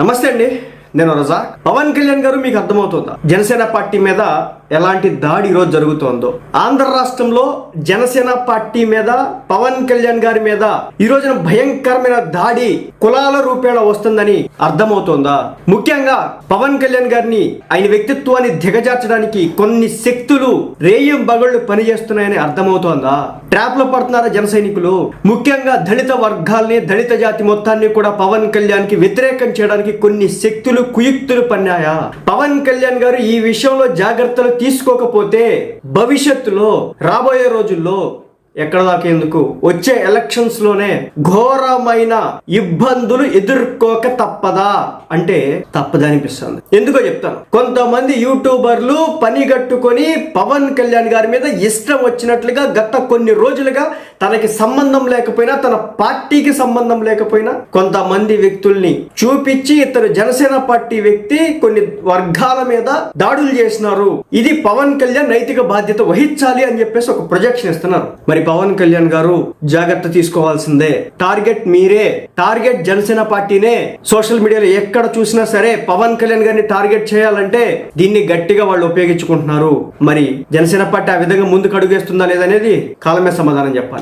నమస్తే అండి. నేను రజా పవన్ కళ్యాణ్ గారు మీకు అర్థమవుతుందా? జనసేన పార్టీ మీద ఎలాంటి దాడి ఈరోజు జరుగుతోందో? ఆంధ్ర రాష్ట్రంలో జనసేన పార్టీ మీద పవన్ కళ్యాణ్ గారి మీద ఈ రోజున భయంకరమైన దాడి కులాల రూపేణ వస్తుందని అర్థమవుతోందా? ముఖ్యంగా పవన్ కళ్యాణ్ గారిని ఆయన వ్యక్తిత్వాన్ని దిగజార్చడానికి కొన్ని శక్తులు రేయం బగళ్ళు పనిచేస్తున్నాయని అర్థమవుతోందా? ట్రాప్లో పడుతున్నారా జన సైనికులు. ముఖ్యంగా దళిత వర్గాల్ని దళిత జాతి మొత్తాన్ని కూడా పవన్ కళ్యాణ్కి వ్యతిరేకం చేయడానికి కొన్ని శక్తులు కుయుక్తులు పన్నాయా? పవన్ కళ్యాణ్ గారు ఈ విషయంలో జాగ్రత్తలు తీసుకోకపోతే భవిష్యత్తులో రాబోయే రోజుల్లో ఎక్కడ దాకా ఎందుకు? వచ్చే ఎలక్షన్స్లోనే ఘోరమైన ఇబ్బందులు ఎదుర్కోక తప్పదా? అంటే తప్పదా అనిపిస్తుంది. ఎందుకో చెప్తాను. కొంతమంది యూట్యూబర్లు పని కట్టుకొని పవన్ కళ్యాణ్ గారి మీద ఇష్టం వచ్చినట్లుగా గత కొన్ని రోజులుగా తనకి సంబంధం లేకపోయినా తన పార్టీకి సంబంధం లేకపోయినా కొంతమంది వ్యక్తుల్ని చూపించి ఇతను జనసేన పార్టీ వ్యక్తి కొన్ని వర్గాల మీద దాడులు చేసినారు. ఇది పవన్ కళ్యాణ్ నైతిక బాధ్యత వహించాలి అని చెప్పేసి ఒక ప్రొజెక్షన్ ఇస్తున్నారు. మరి పవన్ కళ్యాణ్ గారు జాగ్రత్త తీసుకోవాల్సిందే. టార్గెట్ మీరే. టార్గెట్ జనసేన పార్టీనే. సోషల్ మీడియాలో ఎక్కడ చూసినా సరే పవన్ కళ్యాణ్ గారిని టార్గెట్ చేయాలంటే దీన్ని గట్టిగా వాళ్ళు ఉపయోగించుకుంటున్నారు. మరి జనసేన పార్టీ ఆ విధంగా ముందుకు అడుగేస్తుందా లేదనేది కాలమే సమాధానం చెప్పాలి.